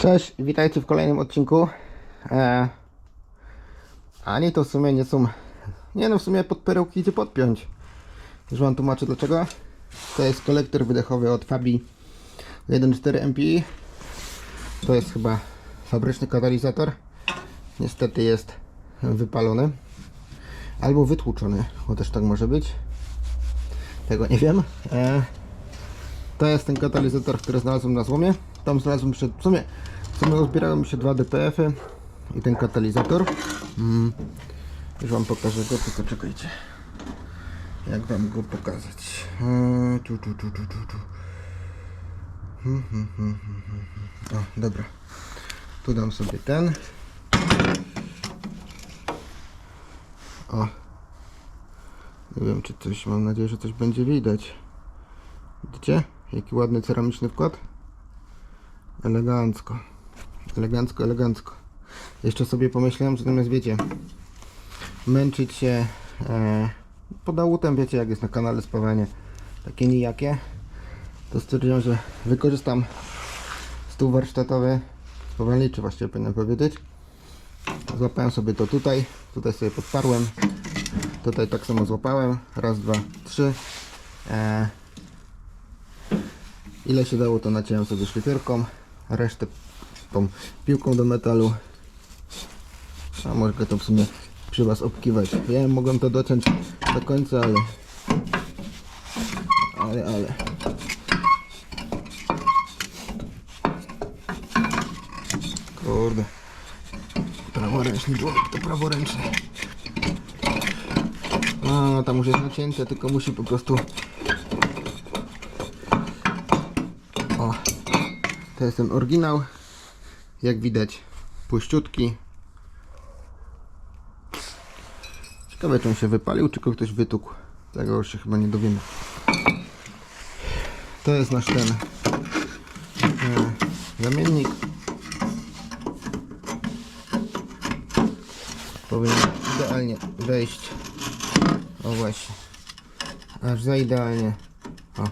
Cześć, witajcie w kolejnym odcinku. E, ani to w sumie nie są. Nie no, w sumie pod perełki idzie podpiąć. Już wam tłumaczę dlaczego. To jest kolektor wydechowy od Fabi 1.4 MPI. To jest chyba fabryczny katalizator. Niestety jest wypalony. Albo wytłuczony, bo też tak może być. Tego nie wiem. E, to jest ten katalizator, który znalazłem na złomie. Tam znalazłem przed. W sumie, w sumie uzbierały mi się dwa DPF-y i ten katalizator. Mm. Już wam pokażę go, tylko czekajcie. Jak wam go pokazać? Eee, tu, tu, tu, tu, tu, tu. Hmm, hmm, hmm, hmm, hmm, hmm. O, dobra. Tu dam sobie ten. O. Nie wiem, czy coś, mam nadzieję, że coś będzie widać. Widzicie? Jaki ładny ceramiczny wkład. Elegancko. Elegancko, elegancko. Jeszcze sobie pomyślałem, że zamiast wiecie, męczyć się e, podałutem, wiecie, jak jest na kanale spawanie takie nijakie, to stwierdziłem, że wykorzystam stół warsztatowy, spawalniczy właściwie powinienem powiedzieć. Złapałem sobie to tutaj, tutaj sobie podparłem, tutaj tak samo złapałem, raz, dwa, trzy. E, Ile się dało, to naciąłem sobie szlifierką, resztę tą piłką do metalu. A mogę to w sumie przy Was obkiwać. Ja mogłem to dociąć do końca, ale... Ale, ale... Kurde. Praworęczny człowiek to praworęczny. A, tam już jest nacięte, tylko musi po prostu O, to jest ten oryginał. Jak widać, puściutki. Ciekawe, czy on się wypalił, czy go ktoś wytukł. Tego już się chyba nie dowiemy. To jest nasz ten e, zamiennik. Powinien idealnie wejść. O właśnie. Aż za idealnie. O.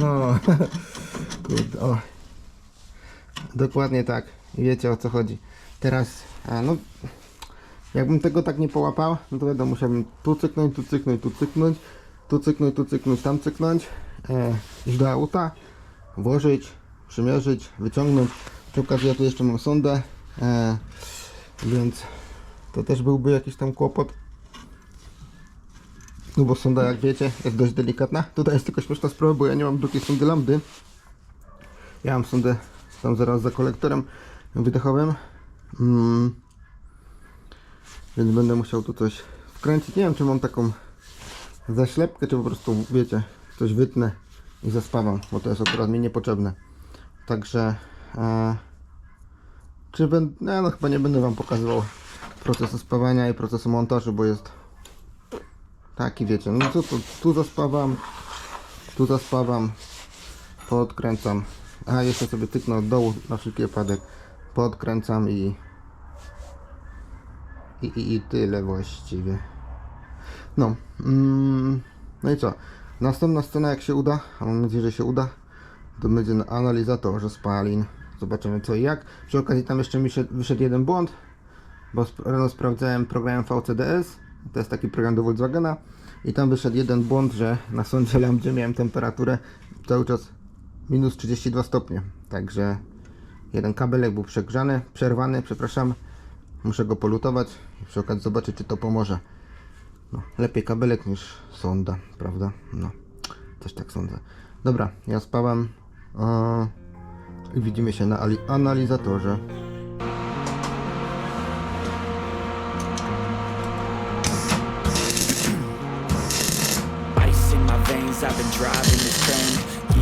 No, kurde, o. Dokładnie tak. Wiecie o co chodzi. Teraz, a no, jakbym tego tak nie połapał, no to wiadomo, musiałbym tu cyknąć, tu cyknąć, tu cyknąć, tu cyknąć, tu cyknąć, tam cyknąć, e, iść do auta, włożyć, przymierzyć, wyciągnąć. Przy okazji ja tu jeszcze mam sondę, e, więc to też byłby jakiś tam kłopot. No bo sonda, jak wiecie, jest dość delikatna. Tutaj jest tylko śmieszna sprawa, bo ja nie mam drugiej sondy lambdy. Ja mam sondę tam zaraz za kolektorem wydechowym. Mm. Więc będę musiał tu coś wkręcić. Nie wiem, czy mam taką zaślepkę, czy po prostu, wiecie, coś wytnę i zaspawam, bo to jest akurat mi niepotrzebne. Także, e, czy będę, no, no chyba nie będę Wam pokazywał procesu spawania i procesu montażu, bo jest Taki wiecie, no co tu, tu zaspawam, tu zaspawam, podkręcam, a jeszcze sobie tyknę od dołu na wszelki wypadek, podkręcam i, i, i, i tyle właściwie. No, mm, no i co, następna scena jak się uda, a mam nadzieję, że się uda, to będzie na analizatorze spalin, zobaczymy co i jak. Przy okazji tam jeszcze mi się wyszedł jeden błąd, bo rano sprawdzałem programem VCDS, to jest taki program do Volkswagena. I tam wyszedł jeden błąd, że na sądzie lambdzie miałem temperaturę cały czas minus 32 stopnie. Także jeden kabelek był przegrzany, przerwany, przepraszam. Muszę go polutować i przy okazji zobaczyć, czy to pomoże. No, lepiej kabelek niż sonda, prawda? No, też tak sądzę. Dobra, ja spałam a, i widzimy się na ali- analizatorze. Ice in my veins, I've been driving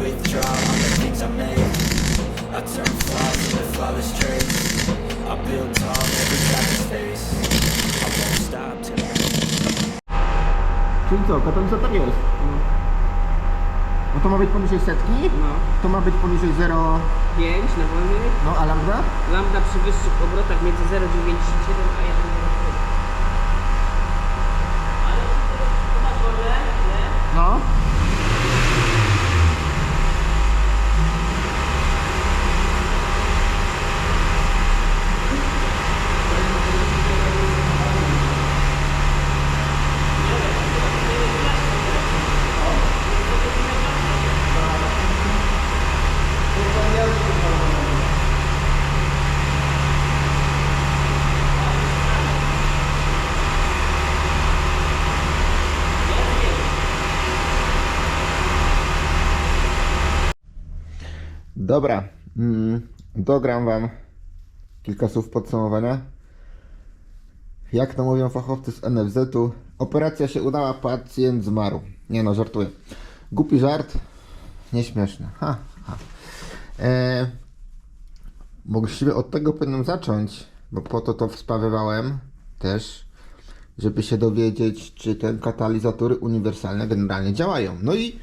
withdraw on the things I made I turn flaws into flawless traits I build tall, every crack is face I won't stop till I Czyli co, katalizator jest. No to ma być poniżej setki, No, to ma być poniżej 0, 5 na wolnych. no a lambda? Lambda przy wyższych obrotach między 0,97 a 1,04. Ale to masz wolne, nie? No. Dobra, mm, dogram Wam kilka słów podsumowania. Jak to mówią fachowcy z NFZ-u, operacja się udała, pacjent zmarł. Nie no, żartuję. Głupi żart, nieśmieszny. Ha, ha. E, właściwie od tego powinienem zacząć, bo po to to wspawywałem też, żeby się dowiedzieć, czy te katalizatory uniwersalne generalnie działają. No i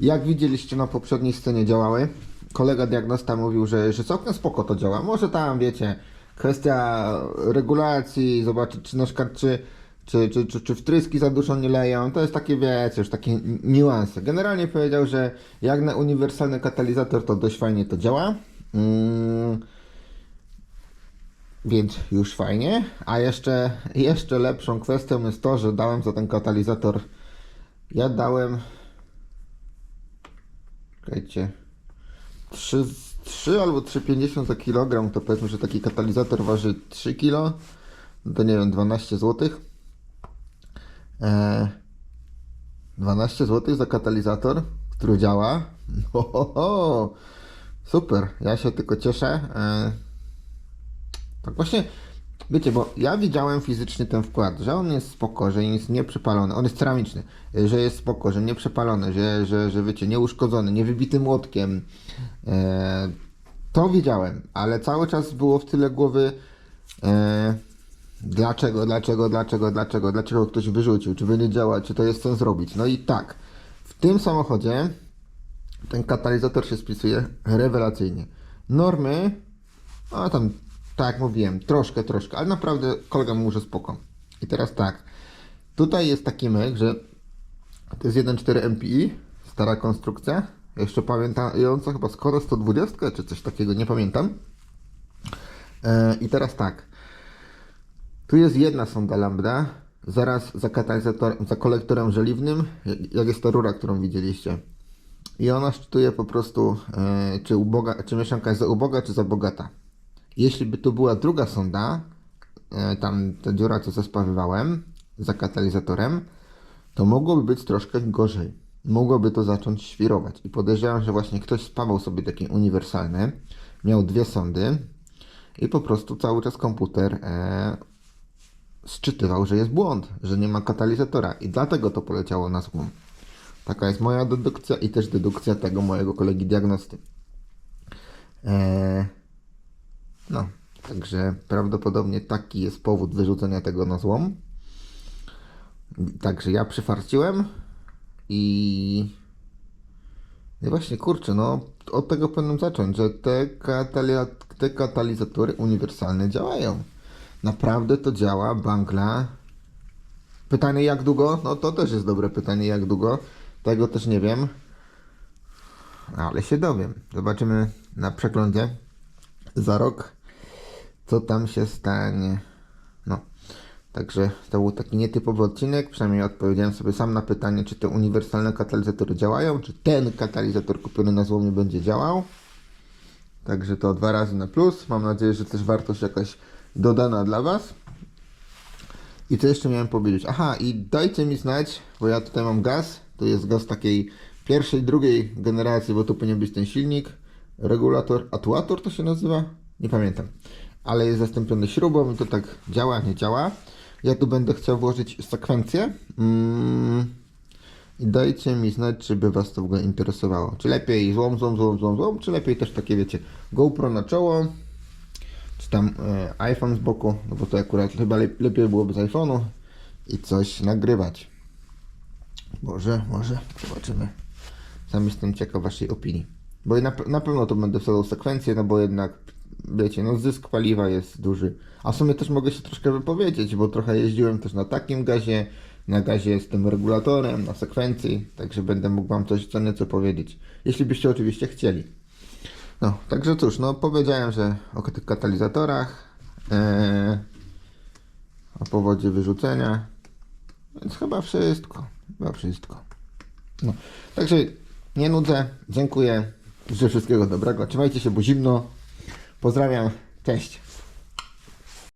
jak widzieliście na poprzedniej scenie działały, kolega diagnosta mówił, że, że całkiem spoko to działa. Może tam, wiecie, kwestia regulacji, zobaczyć czy na czy, czy, czy, czy, czy wtryski za dużo nie leją, to jest takie, wiecie, już takie ni- niuanse. Generalnie powiedział, że jak na uniwersalny katalizator to dość fajnie to działa. Mm. Więc już fajnie. A jeszcze, jeszcze lepszą kwestią jest to, że dałem za ten katalizator. Ja dałem. Czekajcie. 3, 3 albo 3,50 za kilogram. To powiedzmy, że taki katalizator waży 3 kg. No to nie wiem, 12 zł. Eee, 12 zł za katalizator, który działa. Ho, ho, ho. Super, ja się tylko cieszę. Eee, tak właśnie, wiecie, bo ja widziałem fizycznie ten wkład, że on jest spoko, że jest nieprzepalony, on jest ceramiczny, że jest spoko, że nieprzepalony, że, że, że wiecie, nieuszkodzony, niewybity młotkiem. E, to widziałem, ale cały czas było w tyle głowy e, dlaczego, dlaczego, dlaczego, dlaczego, dlaczego ktoś wyrzucił, czy będzie działać, czy to jest sens zrobić. No i tak, w tym samochodzie ten katalizator się spisuje rewelacyjnie. Normy, a tam, tak jak mówiłem, troszkę, troszkę, ale naprawdę kolega mówi, że spoko. I teraz tak, tutaj jest taki myk, że to jest 1.4 MPI, stara konstrukcja, jeszcze pamiętająca chyba Skoda 120 czy coś takiego, nie pamiętam. E, I teraz tak, tu jest jedna sonda lambda, zaraz za za kolektorem żeliwnym, jak jest ta rura, którą widzieliście. I ona szczytuje po prostu, e, czy, uboga, czy mieszanka jest za uboga, czy za bogata. Jeśli by tu była druga sonda, e, tam ta dziura, co zespawywałem, za katalizatorem, to mogłoby być troszkę gorzej. Mogłoby to zacząć świrować. I podejrzewam, że właśnie ktoś spawał sobie taki uniwersalny, miał dwie sondy i po prostu cały czas komputer e, szczytywał, że jest błąd, że nie ma katalizatora i dlatego to poleciało na złom. Taka jest moja dedukcja i też dedukcja tego mojego kolegi diagnosty. Eee, no, także prawdopodobnie taki jest powód wyrzucenia tego na złom. Także ja przyfarciłem i i właśnie kurczę, no od tego powinienem zacząć, że te, katali- te katalizatory uniwersalne działają. Naprawdę to działa, bangla. Pytanie jak długo? No to też jest dobre pytanie jak długo. Tego też nie wiem. Ale się dowiem. Zobaczymy na przeglądzie za rok, co tam się stanie. No. Także to był taki nietypowy odcinek. Przynajmniej odpowiedziałem sobie sam na pytanie, czy te uniwersalne katalizatory działają, czy ten katalizator kupiony na złomie będzie działał. Także to dwa razy na plus. Mam nadzieję, że też wartość jakaś dodana dla Was. I co jeszcze miałem powiedzieć? Aha, i dajcie mi znać, bo ja tutaj mam gaz. To jest gaz takiej pierwszej, drugiej generacji, bo tu powinien być ten silnik, regulator, atuator to się nazywa? Nie pamiętam. Ale jest zastąpiony śrubą i to tak działa, nie działa. Ja tu będę chciał włożyć sekwencję. Mm, I dajcie mi znać, czy by Was to w ogóle interesowało. Czy lepiej złom, złom, złom, złom, złom, czy lepiej też takie, wiecie, GoPro na czoło, czy tam e, iPhone z boku, no bo to akurat chyba lep- lepiej byłoby z iPhone'u i coś nagrywać. Może, może, zobaczymy. Sam jestem ciekaw Waszej opinii. Bo na, na pewno to będę wsadzał sekwencję, no bo jednak, wiecie, no zysk paliwa jest duży. A w sumie też mogę się troszkę wypowiedzieć, bo trochę jeździłem też na takim gazie, na gazie tym regulatorem, na sekwencji, także będę mógł Wam coś co nieco powiedzieć. Jeśli byście oczywiście chcieli. No, także cóż, no powiedziałem, że o tych katalizatorach, ee, o powodzie wyrzucenia, więc chyba wszystko, chyba wszystko. No, także nie nudzę, dziękuję, życzę wszystkiego dobrego, trzymajcie się, bo zimno, pozdrawiam, cześć.